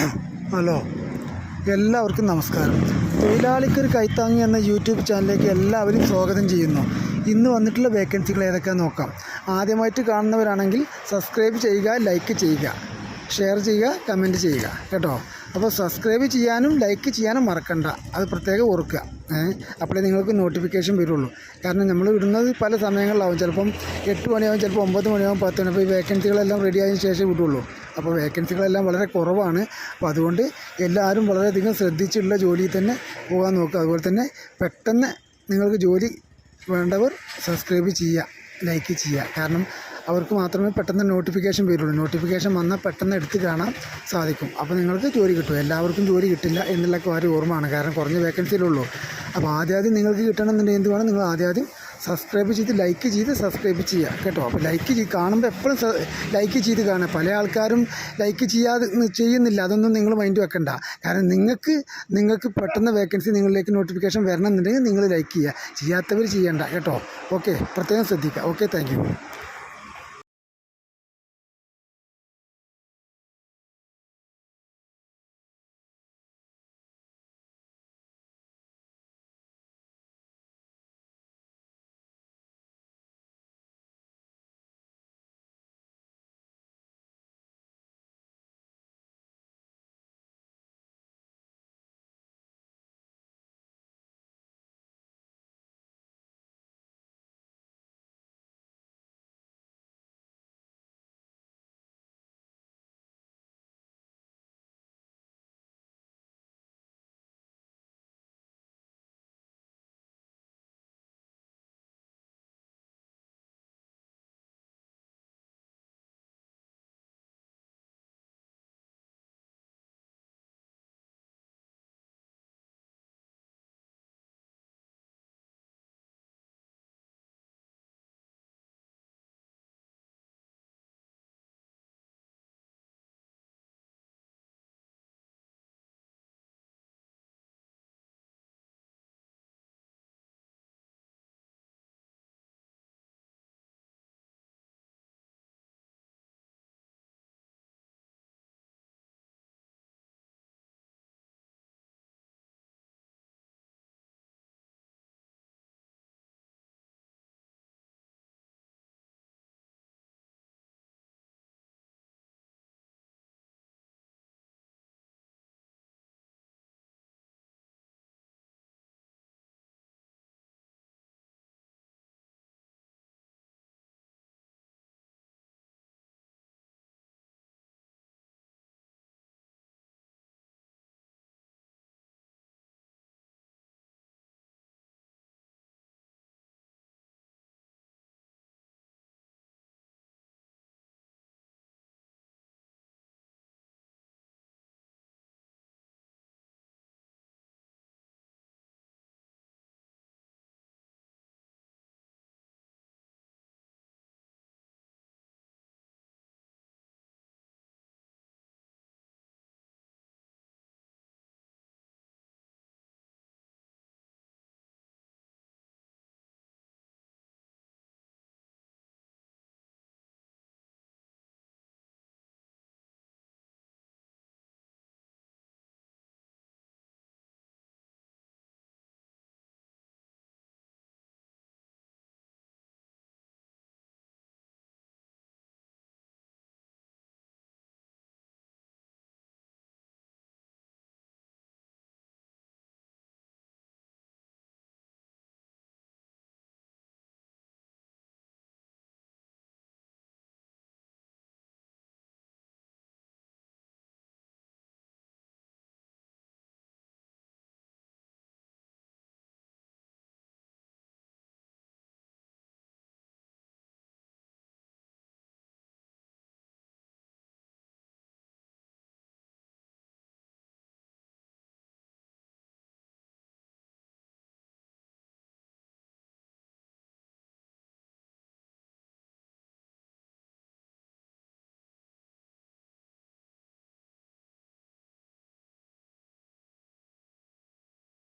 Hello. എല്ലാവർക്കും നമസ്കാരം. തൊഴിലാളിക്കൊരു കൈത്താങ്ങി എന്ന യൂട്യൂബ് ചാനലിലേക്ക് എല്ലാവരും സ്വാഗതം ചെയ്യുന്നു. ഇന്ന് വന്നിട്ടുള്ള വേക്കൻസികൾ ഏതൊക്കെയാണെന്ന് നോക്കാം. ആദ്യമായിട്ട് കാണുന്നവരാണെങ്കിൽ സബ്സ്ക്രൈബ് ചെയ്യുക ലൈക്ക് ചെയ്യുക ഷെയർ ചെയ്യുക കമന്റ് ചെയ്യുക കേട്ടോ. അപ്പോൾ സബ്സ്ക്രൈബ് ചെയ്യാനും ലൈക്ക് ചെയ്യാനും മറക്കണ്ട. അത് പ്രത്യേകം ഓർക്കുക. അപ്പോഴേ നിങ്ങൾക്ക് നോട്ടിഫിക്കേഷൻ വരുള്ളൂ. കാരണം നമ്മൾ ഇടുന്നത് പല സമയങ്ങളിലാവും. ചിലപ്പം എട്ട് മണിയാവും ചിലപ്പോൾ ഒമ്പത് മണിയാവും പത്ത് മണി അപ്പോൾ ഈ വേക്കൻസികളെല്ലാം റെഡി ആയതിനു ശേഷം വിടുള്ളൂ. അപ്പോൾ വേക്കൻസികളെല്ലാം വളരെ കുറവാണ്. അപ്പോൾ അതുകൊണ്ട് എല്ലാവരും വളരെയധികം ശ്രദ്ധിച്ചുള്ള ജോലിയിൽ തന്നെ പോകാൻ നോക്കുക. അതുപോലെ തന്നെ പെട്ടെന്ന് നിങ്ങൾക്ക് ജോലി വേണ്ടവർ സബ്സ്ക്രൈബ് ചെയ്യുക ലൈക്ക് ചെയ്യുക. കാരണം അവർക്ക് മാത്രമേ പെട്ടെന്ന് നോട്ടിഫിക്കേഷൻ വരുള്ളൂ. നോട്ടിഫിക്കേഷൻ വന്നാൽ പെട്ടെന്ന് എടുത്ത് കാണാൻ സാധിക്കും. അപ്പോൾ നിങ്ങൾക്ക് ജോലി കിട്ടും. എല്ലാവർക്കും ജോലി കിട്ടില്ല എന്നുള്ള കാര്യം ഓർമ്മയാണ്. കാരണം കുറഞ്ഞ വേക്കൻസിയിലുള്ളൂ അപ്പോൾ ആദ്യം നിങ്ങൾക്ക് കിട്ടണമെന്നുണ്ടെങ്കിൽ എന്തുവാണ് നിങ്ങൾ ആദ്യം സബ്സ്ക്രൈബ് ചെയ്ത് ലൈക്ക് ചെയ്ത് സബ്സ്ക്രൈബ് ചെയ്യുക കേട്ടോ. അപ്പോൾ ലൈക്ക് ചെയ്ത് കാണുമ്പോൾ എപ്പോഴും ലൈക്ക് ചെയ്ത് കാണുക. പല ആൾക്കാരും ലൈക്ക് ചെയ്യാതെ ചെയ്യുന്നില്ല. അതൊന്നും നിങ്ങൾ മൈൻഡ് വെക്കണ്ട. കാരണം നിങ്ങൾക്ക് നിങ്ങൾക്ക് പെട്ടെന്ന് വേക്കൻസി നിങ്ങളിലേക്ക് നോട്ടിഫിക്കേഷൻ വരണമെന്നുണ്ടെങ്കിൽ നിങ്ങൾ ലൈക്ക് ചെയ്യുക. ചെയ്യാത്തവർ ചെയ്യണ്ട കേട്ടോ. ഓക്കെ പ്രത്യേകം ശ്രദ്ധിക്കുക. Okay thank